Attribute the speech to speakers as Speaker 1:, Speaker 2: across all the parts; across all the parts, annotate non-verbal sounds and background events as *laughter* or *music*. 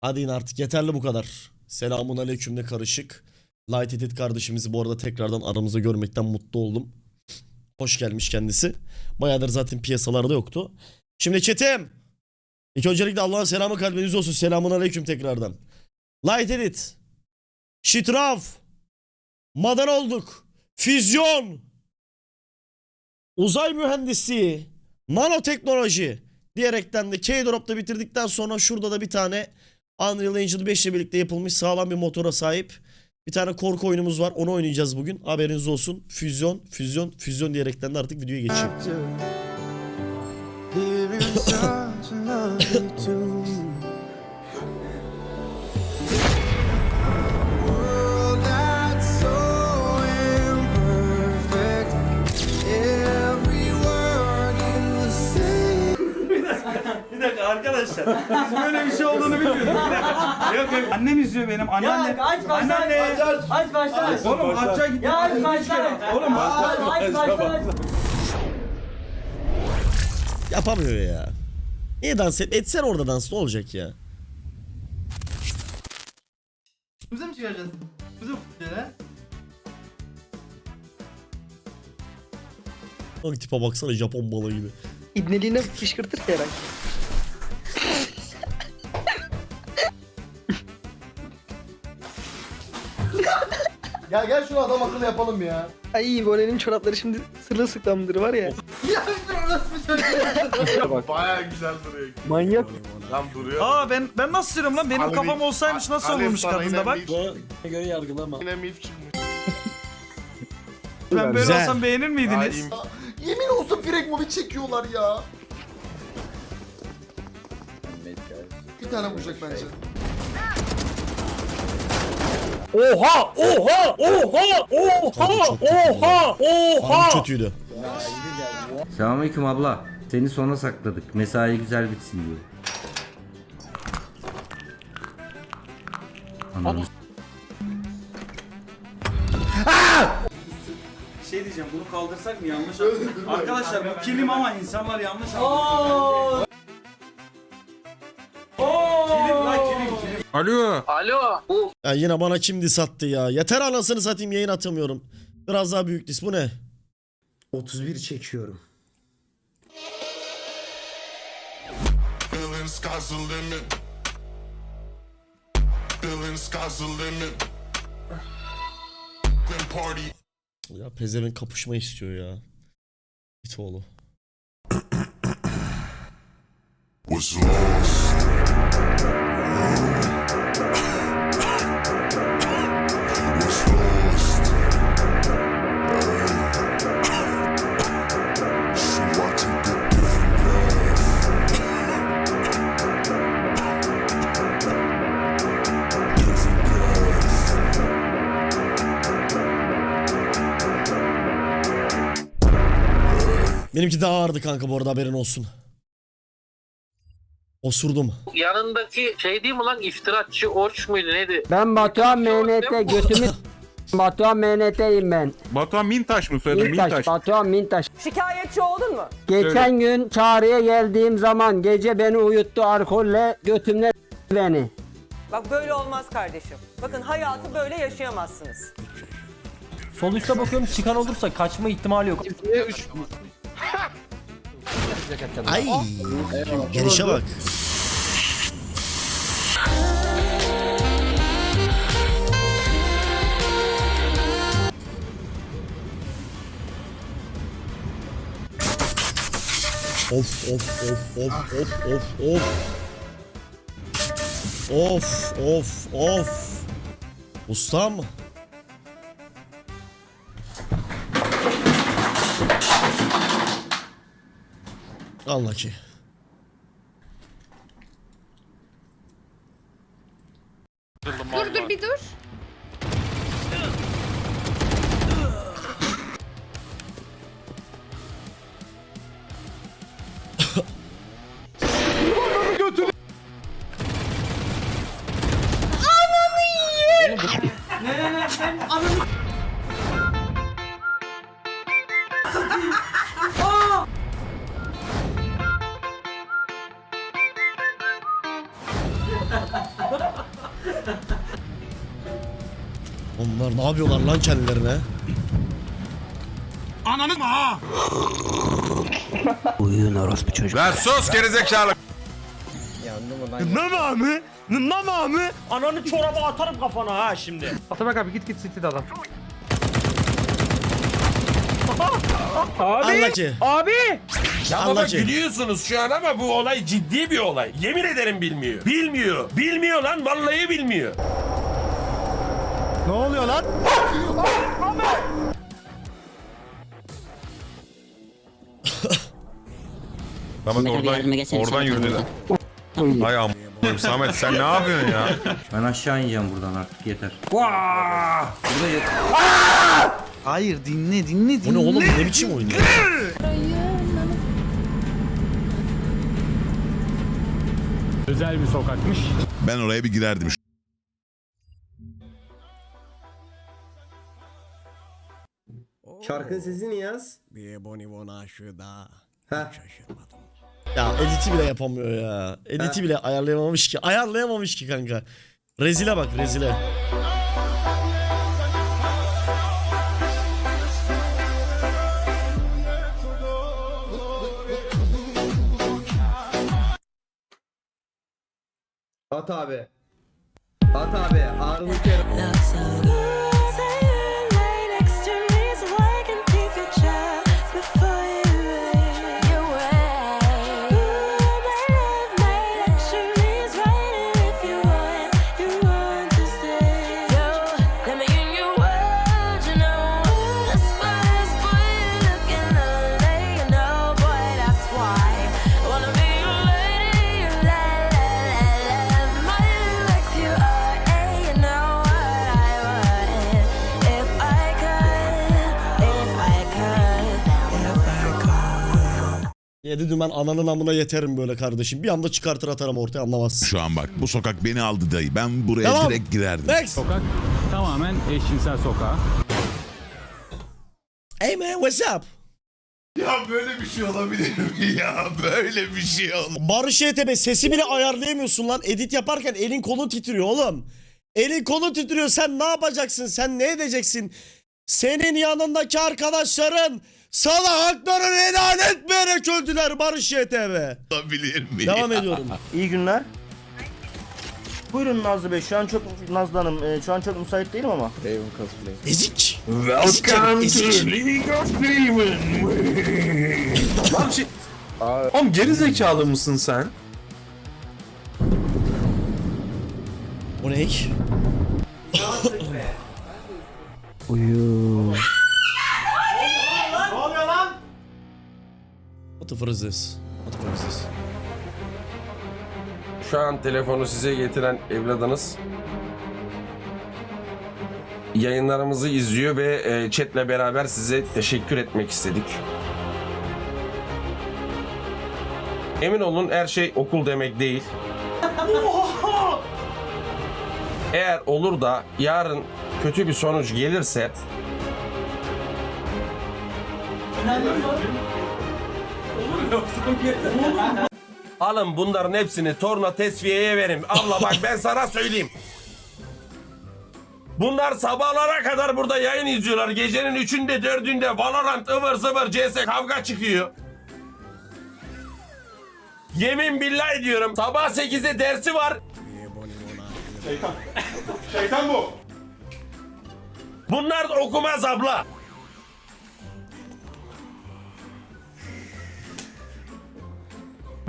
Speaker 1: Hadi yine artık yeterli bu kadar. Selamun aleykümle karışık. Light Edit kardeşimizi bu arada tekrardan aramızda görmekten mutlu oldum. Hoş gelmiş kendisi. Bayağıdır zaten piyasalarda yoktu. Şimdi chatim. İlk öncelikle Allah'ın selamı kalbiniz olsun. Selamun aleyküm tekrardan. Light Edit. Şitraf. Madan olduk. Füzyon. Uzay mühendisliği. Nanoteknoloji. Diyerekten de K-Drop'ta bitirdikten sonra şurada da bir tane Unreal Engine 5 ile birlikte yapılmış sağlam bir motora sahip bir tane korku oyunumuz var. Onu oynayacağız bugün. Haberiniz olsun. Füzyon, füzyon, füzyon diyerekten de artık videoya geçeyim. *laughs*
Speaker 2: arkadaşlar. Biz böyle bir şey olduğunu bilmiyorduk. Bir dakika. Yok yok. Annem izliyor benim. Anneanne.
Speaker 3: Ya aç baştan
Speaker 2: Anneanne.
Speaker 3: aç aç.
Speaker 2: Oğlum açığa gitti.
Speaker 3: Ya aç baştan aç.
Speaker 2: Oğlum.
Speaker 3: Aç aç baştan aç.
Speaker 1: Yapamıyor ya. Niye dans et? Etsen orada dans ne olacak ya?
Speaker 4: Bize mi çıkaracağız? Bize mi çıkaracağız?
Speaker 1: Bak tipe baksana Japon balığı gibi.
Speaker 5: İbneliğine fışkırtır ki herhalde.
Speaker 4: Ya gel şunu adam akıllı yapalım ya.
Speaker 5: Ay Vole'nin çorapları şimdi sırılsıklamdır var ya.
Speaker 6: Baya güzel duruyor.
Speaker 5: Manyak.
Speaker 6: Tam duruyor.
Speaker 2: Aa ben ben nasıl sürüyorum lan? Benim
Speaker 6: Alevi-
Speaker 2: kafam olsaymış nasıl
Speaker 6: Alev
Speaker 2: olurmuş
Speaker 6: sana
Speaker 2: kadında
Speaker 6: yine
Speaker 2: bak.
Speaker 6: milf-
Speaker 7: göre yargılama.
Speaker 6: Yine milf çıkmış.
Speaker 2: Ben böyle
Speaker 1: Güzel.
Speaker 2: olsam beğenir miydiniz?
Speaker 4: Yemin olsun Frag Movie çekiyorlar ya. Bir tane vuracak bence.
Speaker 7: Oha! Oha! Oha!
Speaker 1: Kanka çok kötüydü.
Speaker 7: Oha!
Speaker 1: Harbi kötüydü.
Speaker 8: Selamünaleyküm abla. Seni sona sakladık. Mesai güzel bitsin diye. Anladım.
Speaker 2: Şey diyeceğim bunu kaldırsak mı yanlış anlıyor. Arkadaşlar bu kilim ama insanlar yanlış anlıyor. Kilim kilim.
Speaker 1: Ya yine bana kimdi sattı ya. Yeter anasını satayım yayın atamıyorum. Biraz daha büyük dis bu ne?
Speaker 9: 31 çekiyorum.
Speaker 6: Feeling sky's the limit. Feeling sky's the limit. Grim party.
Speaker 1: Ya pezevenk kapışma istiyor ya. Git oğlu.
Speaker 6: Was lost.
Speaker 1: Benimki daha ağırdı kanka bu arada haberin olsun. Osurdum.
Speaker 10: yanındaki şey değil mi lan iftiratçı Orç muydu neydi?
Speaker 5: Ben Batuhan
Speaker 10: MNT,
Speaker 5: götümü *laughs* Batuhan MNT'yim ben.
Speaker 11: Batuhan Mintaş mı soyadın Mintaş?
Speaker 5: Batuhan Mintaş.
Speaker 3: Şikayetçi oldun mu?
Speaker 5: Geçen gün çağrıya geldiğim zaman gece beni uyuttu alkolle götümle beni.
Speaker 3: Bak böyle olmaz kardeşim. Bakın hayatı böyle yaşayamazsınız.
Speaker 7: Sol üstte bakıyorum çıkan olursa kaçma ihtimali yok.
Speaker 1: Ay. Gelişe bak. Of of of of of of of. Of of of. Ustam. Anla ki. Onlar ne yapıyorlar lan kendilerine? *laughs*
Speaker 5: Uyuyun orospu çocuk.
Speaker 11: Lan sus gerizekalı.
Speaker 7: Namamı? Namamı? Ananı çoraba atarım kafana ha şimdi.
Speaker 2: Atabak abi git git City'de adam. *laughs*
Speaker 1: Anla ki.
Speaker 7: Abi!
Speaker 11: Ya
Speaker 1: Allah
Speaker 11: baba gülüyorsunuz şu an ama bu olay ciddi bir olay. Yemin ederim bilmiyor. Bilmiyor. Bilmiyor lan vallahi bilmiyor.
Speaker 4: Ne oluyor lan? *laughs*
Speaker 11: Samet oradan, oradan yürüdüler. Hay am. Samet sen ne yapıyorsun ya?
Speaker 8: Ben aşağı ineceğim buradan artık yeter. Burada yat.
Speaker 9: Hayır dinle dinle
Speaker 1: Bu ne oğlum bu ne biçim oyun ya?
Speaker 7: Özel bir sokakmış.
Speaker 6: Ben oraya bir girerdim.
Speaker 9: Şarkının sesini yaz. Ha.
Speaker 1: Ya editi bile yapamıyor ya. Editi bile ayarlayamamış ki. Ayarlayamamış ki kanka. Rezile bak rezile.
Speaker 9: At abi. At abi. Ağrını kere.
Speaker 1: Yedi dümen ananın amına yeterim böyle kardeşim. Bir anda çıkartır atarım ortaya anlamazsın.
Speaker 6: Şu an bak bu sokak beni aldı dayı. Ben buraya
Speaker 1: Devam.
Speaker 6: direkt girerdim.
Speaker 1: Next.
Speaker 7: Sokak tamamen eşcinsel sokağı.
Speaker 1: Hey man what's up?
Speaker 6: Ya böyle bir şey olabilir mi ya? Böyle bir şey olmaz.
Speaker 1: Barış YTB sesi bile ayarlayamıyorsun lan. Edit yaparken elin kolun titriyor oğlum. Elin kolun titriyor. Sen ne yapacaksın? Sen ne edeceksin? Senin yanındaki arkadaşların sana haklarını helal etmeyerek öldüler Barış YTB.
Speaker 6: Olabilir mi?
Speaker 1: Devam ediyorum.
Speaker 4: İyi günler. Buyurun Nazlı Bey. Şu an çok Nazlı Hanım. e, şu an çok müsait değilim ama.
Speaker 1: Ezik.
Speaker 11: Welcome
Speaker 1: Ezik.
Speaker 11: to League of Demons. Lan şey... Oğlum geri zekalı mısın sen?
Speaker 1: O ne?
Speaker 5: Uyu.
Speaker 1: The fuck is this? What the fuck is this?
Speaker 11: Şu an telefonu size getiren evladınız yayınlarımızı izliyor ve e, chatle beraber size teşekkür etmek istedik. Emin olun her şey okul demek değil. Eğer olur da yarın kötü bir sonuç gelirse Alın bunların hepsini torna tesviyeye verin. Abla bak ben sana söyleyeyim. Bunlar sabahlara kadar burada yayın izliyorlar. Gecenin üçünde dördünde Valorant ıvır zıvır CS kavga çıkıyor. Yemin billahi diyorum sabah 8'de dersi var. Şeytan. Şeytan bu. Bunlar okumaz abla.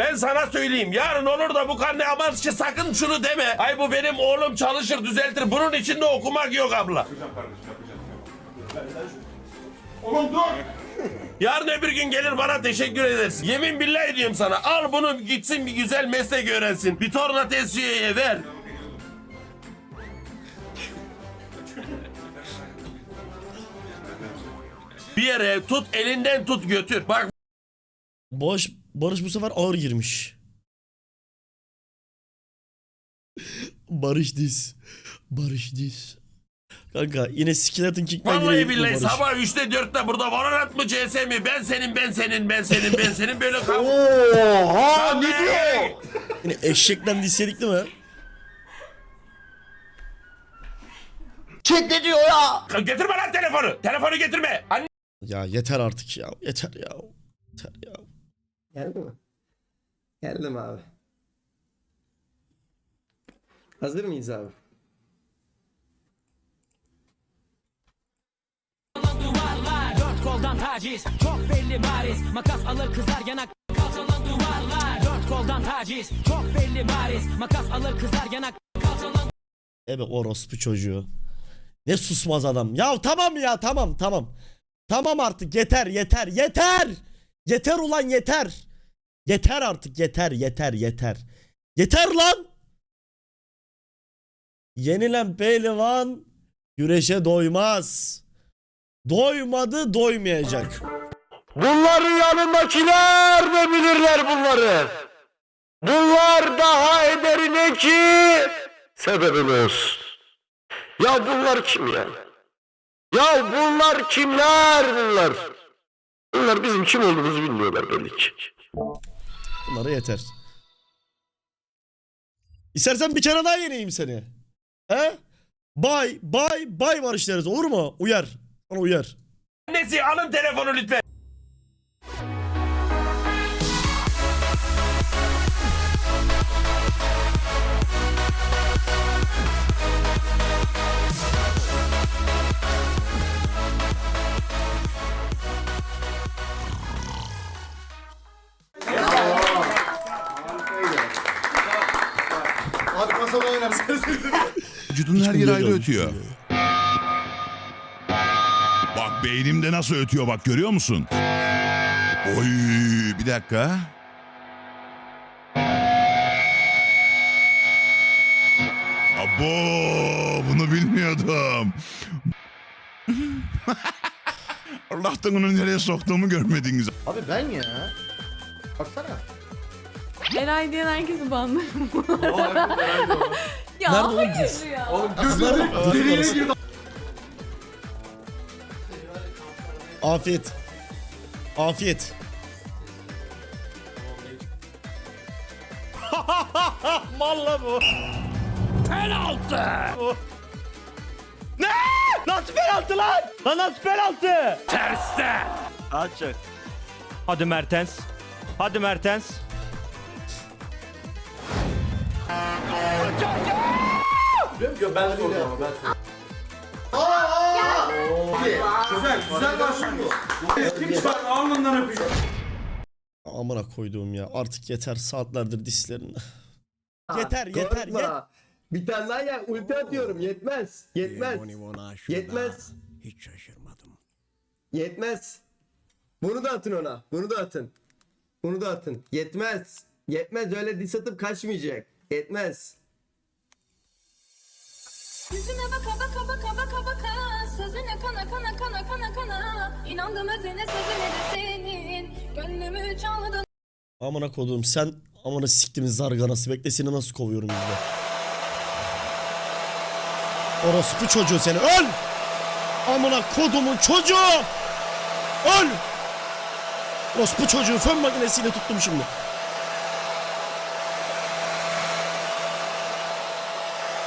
Speaker 11: Ben sana söyleyeyim yarın olur da bu karne amaçlı sakın şunu deme. Ay bu benim oğlum çalışır düzeltir. Bunun içinde okumak yok abla. Oğlum dur. *laughs* Yarın öbür gün gelir bana teşekkür edersin. Yemin billahi diyorum sana. Al bunu gitsin bir güzel meslek öğrensin. Bir torna tesviyeye ver. Bir yere tut elinden tut götür. Bak
Speaker 1: Barış, Barış bu sefer ağır girmiş. Barış diz. Barış diz. Kanka yine skeleton kick'ten
Speaker 11: Vallahi
Speaker 1: yine
Speaker 11: billahi sabah 3'te 4'te burada Valorant mı CS mi? Ben senin ben senin ben senin ben senin böyle kavga. *laughs*
Speaker 4: Oha
Speaker 11: ne diyor?
Speaker 1: Yine eşekten diz yedik değil mi?
Speaker 4: Çek ne diyor ya?
Speaker 11: getirme lan telefonu. Telefonu getirme. Anne
Speaker 1: Ya yeter artık ya. Yeter ya. Yeter ya.
Speaker 12: Geldi mi? Geldim abi. Hazır mıyız abi?
Speaker 13: Dört koldan taciz çok belli bariz Makas alır kızar yanak Kalçalan duvarlar Dört koldan taciz çok belli bariz Makas alır kızar yanak Kalçalan
Speaker 1: Ebe orospu çocuğu. Ne susmaz adam. Ya tamam ya tamam tamam. Tamam artık yeter yeter yeter. Yeter ulan yeter. Yeter artık yeter yeter yeter. Yeter lan. Yenilen pehlivan güreşe doymaz. Doymadı doymayacak.
Speaker 4: Bunların yanındakiler ne bilirler bunları? Bunlar daha ederine ki sebebin olsun. Ya bunlar kim ya? Ya bunlar kimler bunlar? Bunlar bizim kim olduğumuzu bilmiyorlar belli ki.
Speaker 1: Bunlara yeter. İstersen bir kere daha yeneyim seni. He? Bay bay bay var işleriz olur mu? Uyar. Bana uyar.
Speaker 11: annesi alın telefonu lütfen.
Speaker 6: Yeri ayrı ötüyor. Bak beynimde nasıl ötüyor bak görüyor musun? Oy bir dakika. Abo bunu bilmiyordum. *laughs* Allah'tan onu nereye soktuğumu görmediniz.
Speaker 12: Abi ben ya. Baksana.
Speaker 14: Eray diyen herkesi banlarım. Ya
Speaker 1: Nerede oğlum
Speaker 14: hayır
Speaker 1: kız?
Speaker 14: ya.
Speaker 1: Kızlar- Afiyet. Afiyet. *laughs*
Speaker 4: Malla bu. Penaltı. Ne? Nasıl penaltı lan? Lan nasıl penaltı? Terste. Açık. Hadi Mertens. Hadi Mertens.
Speaker 1: Amına koyduğum ya. Artık yeter saatlerdir dislerinde. yeter yeter
Speaker 12: Korkma.
Speaker 1: yeter.
Speaker 12: Bir tane daha ya ulti atıyorum yetmez. Yetmez. Yetmez.
Speaker 15: Hiç şaşırmadım.
Speaker 12: Yetmez. Bunu da atın ona. Bunu da atın. Bunu da atın. Yetmez. Yetmez öyle dis atıp kaçmayacak. Yetmez.
Speaker 14: Yüzüne baka baka baka baka baka Sözüne kana kana kana kana kana İnandım özüne sözüne de senin Gönlümü çaldın
Speaker 1: Amına koduğum sen amına siktimin zarganası bekle seni nasıl kovuyorum izle. Orospu çocuğu seni öl! Amına kodumun çocuğu! Öl! Orospu çocuğu fön makinesiyle tuttum şimdi.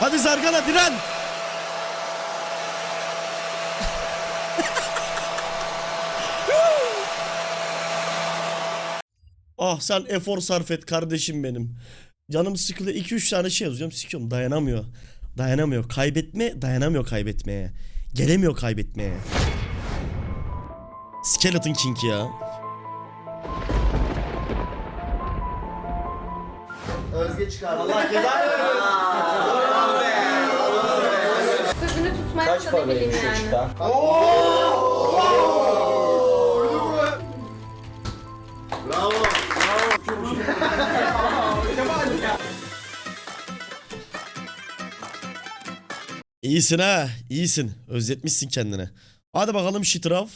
Speaker 1: Hadi zargana diren! Ah sen efor sarf et kardeşim benim. Canım sıkılıyor. 2-3 tane şey yazıyorum. Sikiyorum. Dayanamıyor. Dayanamıyor. Kaybetme dayanamıyor kaybetmeye. Gelemiyor kaybetmeye. Skeleton King ya.
Speaker 12: Özge çıkar. Allah cezanı
Speaker 14: ne bileyim yani
Speaker 1: İyisin ha. iyisin. Özletmişsin kendini. Hadi bakalım Şitraf.